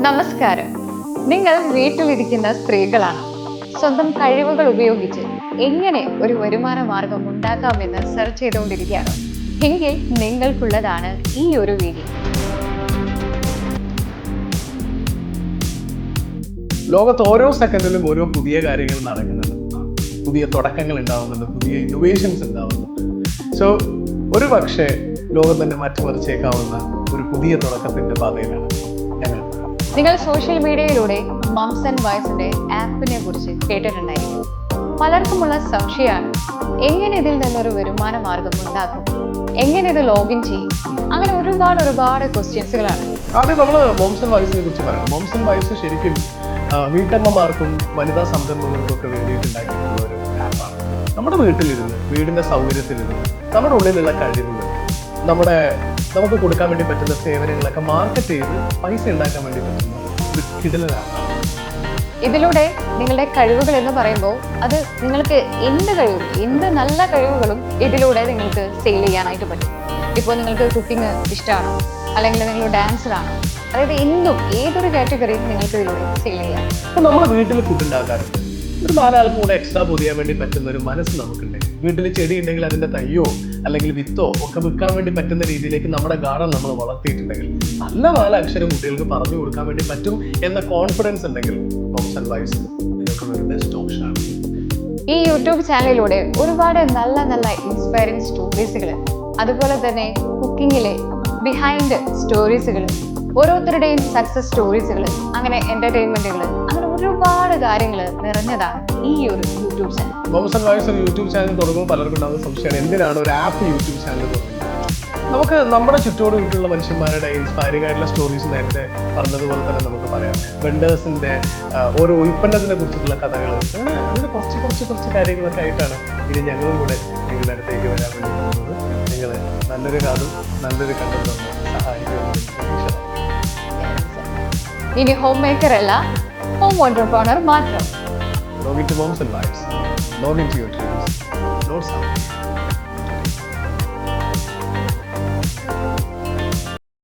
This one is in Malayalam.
നമസ്കാരം. നിങ്ങൾ വീട്ടിലിരിക്കുന്ന സ്ത്രീകളാണ്. സ്വന്തം കഴിവുകൾ ഉപയോഗിച്ച് എങ്ങനെ ഒരു വരുമാന മാർഗം ഉണ്ടാക്കാമെന്ന് സെർച്ച് ചെയ്തുകൊണ്ടിരിക്കുകയാണ്. എങ്കിൽ നിങ്ങൾക്കുള്ളതാണ് ഈ ഒരു വീഡിയോ. ലോകത്ത് ഓരോ സെക്കൻഡിലും ഓരോ പുതിയ കാര്യങ്ങൾ നടക്കുന്നുണ്ട്. പുതിയ തുടക്കങ്ങൾ ഉണ്ടാവുന്നുണ്ട്. പുതിയ ഇന്നോവേഷൻസ് ഉണ്ടാവുന്നുണ്ട്. സോ ഒരു പക്ഷേ ലോകം തന്നെ മാറ്റിമറിച്ചേക്കാവുന്ന ഒരു പുതിയ തുടക്കത്തിന്റെ പാതയിലാണ്. നിങ്ങൾ സോഷ്യൽ മീഡിയയിലൂടെ മംസ് ആൻഡ് വൈസിന്റെ ആപ്പിനെ കുറിച്ച് കേട്ടിട്ടുണ്ടായിരിക്കും. പലർക്കുമുള്ള സംശയമാണ്. എങ്ങനെ ഇതിൽ നിന്നൊരു വരുമാന മാർഗം ഉണ്ടാക്കും? എങ്ങനെ ഇത് ലോഗിൻ ചെയ്യും? അങ്ങനെ ഒരുപാട് ഒരുപാട് ക്വസ്റ്റ്യൻസുകളാണ് നമ്മൾ കുറിച്ച് ശരിക്കും വീട്ടമ്മമാർക്കും വനിതാ സംരംഭങ്ങൾക്കും ഒക്കെ വേണ്ടിയിട്ടുണ്ടായിട്ടുള്ള ഒരു ആപ്പാണ് നമ്മുടെ വീട്ടിലിരുന്ന് വീടിന്റെ സൗകര്യത്തിലിരുന്ന് നമ്മുടെ ഉള്ളിലുള്ള കഴിവുകൾ നമ്മുടെ നമുക്ക് കൊടുക്കാൻ വേണ്ടി പറ്റുന്ന സേവനങ്ങളൊക്കെ മാർക്കറ്റ് ചെയ്ത് പൈസ ഉണ്ടാക്കാൻ വേണ്ടി പറ്റുന്ന ഒരു കിടലാണ് ഇതിലൂടെ നിങ്ങളുടെ കഴിവുകൾ എന്ന് പറയുമ്പോൾ അത് നിങ്ങൾക്ക് എന്ത് കഴിവും എന്ത് നല്ല കഴിവുകളും ഇതിലൂടെ നിങ്ങൾക്ക് സെയിൽ ചെയ്യാനായിട്ട് പറ്റും. ഇപ്പോൾ നിങ്ങൾക്ക് കുക്കിംഗ് ഇഷ്ടമാണ് അല്ലെങ്കിൽ നിങ്ങൾ ഡാൻസറാണോ അതായത് എന്തും ഏതൊരു കാറ്റഗറിയും നിങ്ങൾക്ക് ഇതിലൂടെ സെയിൽ ചെയ്യാം. നമ്മൾ വീട്ടിൽ ഫുഡ് ഉണ്ടാക്കാറുണ്ട്. ഒരു നാലാൾക്ക് കൂടെ എക്സ്ട്രാ പൊതിയാൻ വേണ്ടി പറ്റുന്ന ഒരു മനസ്സ് നമുക്കുണ്ടെങ്കിൽ വീട്ടിൽ ചെടി ഉണ്ടെങ്കിൽ അതിന്റെ തയ്യോ അല്ലെങ്കിൽ വിത്തോ ഒക്കെ വിൽക്കാൻ വേണ്ടി പറ്റുന്ന രീതിയിലേക്ക് നമ്മുടെ ഗാർഡൻ നമ്മൾ വളർത്തിയിട്ടുണ്ടെങ്കിൽ നല്ല നാല് അക്ഷരം കുട്ടികൾക്ക് പറഞ്ഞു കൊടുക്കാൻ വേണ്ടി പറ്റും എന്ന കോൺഫിഡൻസ് ഉണ്ടെങ്കിൽ ഒരു ബെസ്റ്റ് ഈ യൂട്യൂബ് ചാനലിലൂടെ ഒരുപാട് നല്ല നല്ല ഇൻസ്പയറിംഗ് സ്റ്റോറീസുകൾ അതുപോലെ തന്നെ കുക്കിങ്ങിലെ ബിഹൈൻഡ് സ്റ്റോറീസുകൾ ഓരോരുത്തരുടെയും സക്സസ് സ്റ്റോറീസുകൾ അങ്ങനെ എന്റർടൈൻമെന്റുകൾ അങ്ങനെ ഒരുപാട് കാര്യങ്ങൾ നിറഞ്ഞതാണ് ഈ ഒരു യൂട്യൂബ് ചാനൽ. ബോംസൺ വൈസ് ഒരു യൂട്യൂബ് ചാനൽ തുടങ്ങുമ്പോൾ പലർക്കും ഉണ്ടാകുന്ന സംശയമാണ്. എന്തിനാണ് ഒരു ആപ്പ് യൂട്യൂബ് ചാനൽ തുടങ്ങുന്നത്? നമുക്ക് നമ്മുടെ ചുറ്റോട് വീട്ടിലുള്ള മനുഷ്യന്മാരുടെ ഇൻസ്പയറിംഗ് ആയിട്ടുള്ള സ്റ്റോറീസ് നേരത്തെ പറഞ്ഞതുപോലെ തന്നെ നമുക്ക് പറയാം. വെണ്ടേഴ്സിന്റെ ഓരോ ഉൽപ്പന്നത്തിനെ കുറിച്ചിട്ടുള്ള കഥകൾ അങ്ങനെ കുറച്ച് കുറച്ച് കുറച്ച് കാര്യങ്ങളൊക്കെ ആയിട്ടാണ് ഇനി ഞങ്ങളും കൂടെ നിങ്ങളുടെ അടുത്തേക്ക് വരാൻ വേണ്ടി പോകുന്നത്. നിങ്ങൾ നല്ലൊരു കാതും നല്ലൊരു കണ്ടും സഹായിക്കുമെന്ന് പ്രതീക്ഷ. ഇനി ഹോം മേക്കർ അല്ല ഹോം ഓണ്ടർപ്രണർ മാത്രം Log into Moms and Wives. Log into your dreams. Not something.